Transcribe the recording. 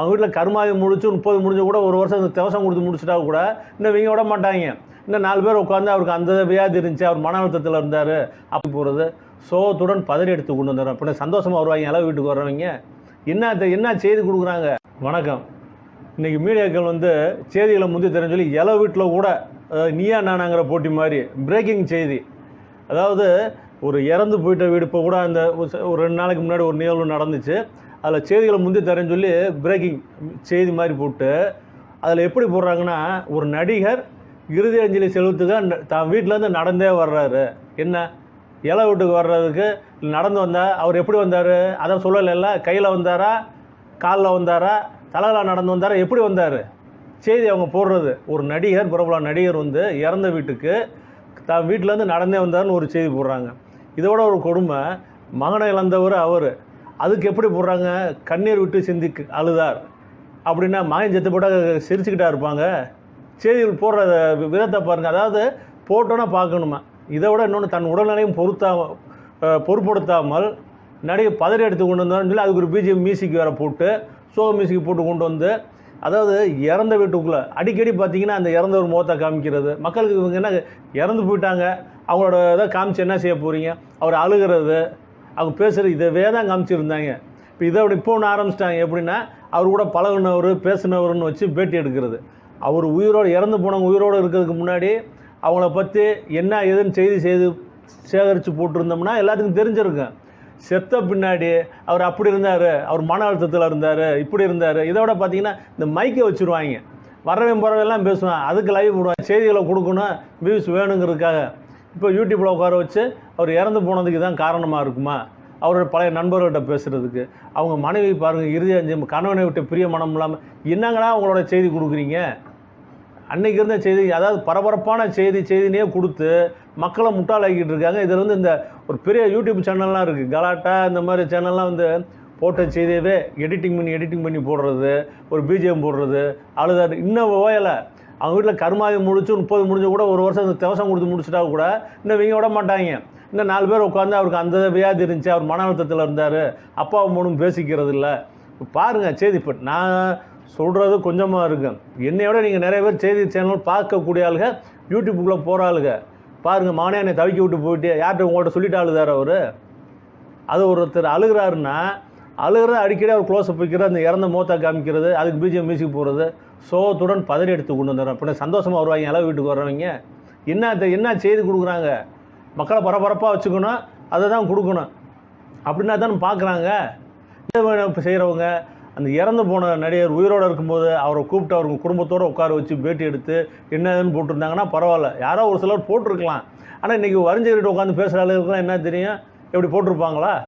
அவங்க வீட்டில் கருமாதி முடிச்சு முப்பது முடிஞ்சு கூட ஒரு வருஷம் இந்த திவசம் கொடுத்து முடிச்சுட்டா கூட இன்னும் வீங்க விட மாட்டாங்க. இன்னும் நாலு பேர் உட்காந்து அவருக்கு அந்த வியாதி இருந்துச்சு அவர் மன அழுத்தத்தில் இருந்தார். அப்படி போகிறது சோகத்துடன் பதறி எடுத்து கொண்டு வந்துடுறோம் பின்ன சந்தோஷமாக வருவாங்க அளவு வீட்டுக்கு வர்றவங்க. என்ன தெ- என்ன செய்தி கொடுக்குறாங்க? வணக்கம். இன்றைக்கி மீடியாக்கள் வந்து செய்திகளை முந்தி தெரிஞ்சு சொல்லி இளவு வீட்டில் கூட நீயா நானாங்கிற போட்டி மாதிரி பிரேக்கிங் செய்தி. அதாவது ஒரு இறந்து போயிட்ட வீடு இப்போ கூட அந்த ஒரு ஒரு ரெண்டு நாளைக்கு முன்னாடி ஒரு நிகழ்வு நடந்துச்சு. அதில் செய்திகளை முந்தி தரேன்னு சொல்லி பிரேக்கிங் செய்தி மாதிரி போட்டு அதில் எப்படி போடுறாங்கன்னா ஒரு நடிகர் இறுதி அஞ்சலி செலுத்துக்க தான் வீட்டிலேருந்து நடந்தே வர்றாரு. என்ன? இலை வீட்டுக்கு வர்றதுக்கு நடந்து வந்தால் அவர் எப்படி வந்தார்? அதை சொல்லலைல்ல கையில் வந்தாரா? காலில் வந்தாரா? தலையில் நடந்து வந்தாரா? எப்படி வந்தார்? செய்தி அவங்க போடுறது. ஒரு நடிகர் பிரபல நடிகர் வந்து இறந்த வீட்டுக்கு தான் வீட்டிலேருந்து நடந்தே வந்தாருன்னு ஒரு செய்தி போடுறாங்க. இதோட ஒரு கொடுமை மகனை இழந்தவர் அவர். அதுக்கு எப்படி போடுறாங்க? கண்ணீர் விட்டு சிந்தி அழுதார். அப்படின்னா மாயம் செத்து போட்டால் சிரிச்சுக்கிட்டா இருப்பாங்க. செய்திகள் போடுற விதத்தை பாருங்கள் அதாவது போட்டோன்னா பார்க்கணுமா? இதை விட இன்னொன்று தன் உடல்நிலையும் பொருத்தா பொருட்படுத்தாமல் நடிகை பதறி எடுத்து கொண்டு வந்தாருன்னு சொல்லி அதுக்கு ஒரு பிஜிஎம் மியூசிக் வேறு போட்டு சோக மியூசிக் போட்டு கொண்டு வந்து அதாவது இறந்த வீட்டுக்குள்ளே அடிக்கடி பார்த்தீங்கன்னா அந்த இறந்த ஒரு முகத்தை காமிக்கிறது. மக்களுக்கு இவங்க என்ன இறந்து போயிட்டாங்க. அவங்களோட இதை காமிச்சு என்ன செய்ய போகிறீங்க அவர் அழுகிறது. அவங்க பேசுகிற இதவே தான் காமிச்சிருந்தாங்க. இப்போ இதை அப்படி இப்போ ஒன்று ஆரம்பிச்சிட்டாங்க. எப்படின்னா அவர் கூட பழகுனவர் பேசினவர்னு வச்சு பேட்டி எடுக்கிறது. அவர் உயிரோடு இறந்து போனவங்க உயிரோடு இருக்கிறதுக்கு முன்னாடி அவங்கள பற்றி என்ன ஏதுன்னு செய்தி செய்து சேகரித்து போட்டிருந்தோம்னா எல்லாத்துக்கும் தெரிஞ்சிருக்கும். செத்த பின்னாடி அவர் அப்படி இருந்தார் அவர் மன அழுத்தத்தில் இருந்தார் இப்படி இருந்தார். இதை விட பார்த்தீங்கன்னா இந்த மைக்கை வச்சுருவாங்க. வரவன் போகிறவெல்லாம் பேசுவான் அதுக்கு லைவ் போடுவான் செய்திகளை கொடுக்கணும் வியூஸ் வேணுங்கிறதுக்காக. இப்போ யூடியூப்பில் உட்கார வச்சு அவர் இறந்து போனதுக்கு தான் காரணமாக இருக்குமா? அவரோட பழைய நண்பர்கள்ட்ட பேசுகிறதுக்கு அவங்க மனைவி பாருங்கள் இறுதி அஞ்சு கணவனை விட்டு பிரிய மனம் இல்லாமல் என்னங்கடா அவங்களோட செய்தி கொடுக்குறீங்க? அன்னைக்கு இருந்த செய்தி அதாவது பரபரப்பான செய்தி செய்தினே கொடுத்து மக்களை முட்டாளாக்கிட்டு இருக்காங்க. இதில் வந்து இந்த ஒரு பெரிய யூடியூப் சேனல்லாம் இருக்குது கலாட்டா இந்த மாதிரி சேனல்லாம் வந்து போட்ட செய்தியவே எடிட்டிங் பண்ணி எடிட்டிங் பண்ணி போடுறது ஒரு பிஜிஎம் போடுறது அழுதாரு. இன்னும் ஓயலை. அவங்க வீட்டில் கருமாதி முடிச்சு முப்பது முடிஞ்ச கூட ஒரு வருஷம் இந்த திவசம் கொடுத்து முடிச்சுட்டா கூட இன்னும் இவங்க விட மாட்டாங்க. இன்னும் நாலு பேர் உட்காந்து அவருக்கு அந்த வியாதி இருந்துச்சு அவர் மன அழுத்தத்தில் இருந்தார். அப்பா மூணும் பேசிக்கிறது இல்லை. பாருங்கள் செய்தி இப்போ நான் சொல்கிறது கொஞ்சமாக இருக்கு என்னையோட நீங்கள் நிறைய பேர் செய்தி சேனல் பார்க்கக்கூடிய ஆளுங்க யூடியூப்புக்குள்ளே போகிற ஆளுங்க. பாருங்கள் மானே என்னை தவிக்க விட்டு போயிட்டு யார்கிட்ட உங்கள்கிட்ட சொல்லிட்டு அழுதார் அவர்? அது ஒருத்தர் அழுகிறாருன்னா அழுகிற அடிக்கடி அவர் க்ளோஸ் வைக்கிறது அந்த இறந்த மூத்தா காமிக்கிறது அதுக்கு பிஜிஎம் மியூசிக் போடுறது சோகத்துடன் பதறி எடுத்து கொண்டு வந்துடுறோம் பின்ன சந்தோஷமாக வருவாங்க எல்லாம் வீட்டுக்கு வர்றவங்க. என்ன தெ- என்ன செய்து கொடுக்குறாங்க? மக்களை பரபரப்பாக வச்சுக்கணும் அதை தான் கொடுக்கணும். அப்படின்னா தான் பார்க்குறாங்க. இப்போ செய்கிறவங்க அந்த இறந்து போன நடிகர் உயிரோடு இருக்கும்போது அவரை கூப்பிட்டு அவங்க குடும்பத்தோடு உட்கார வச்சு பேட்டி எடுத்து என்னதுன்னு போட்டிருந்தாங்கன்னா பரவாயில்ல. யாரோ ஒரு சிலர் போட்டிருக்கலாம். ஆனால் இன்றைக்கி வரிஞ்சவர்கிட்ட உட்காந்து பேசுகிற அளவுக்குலாம் என்ன தெரியும்? எப்படி போட்டிருப்பாங்களா?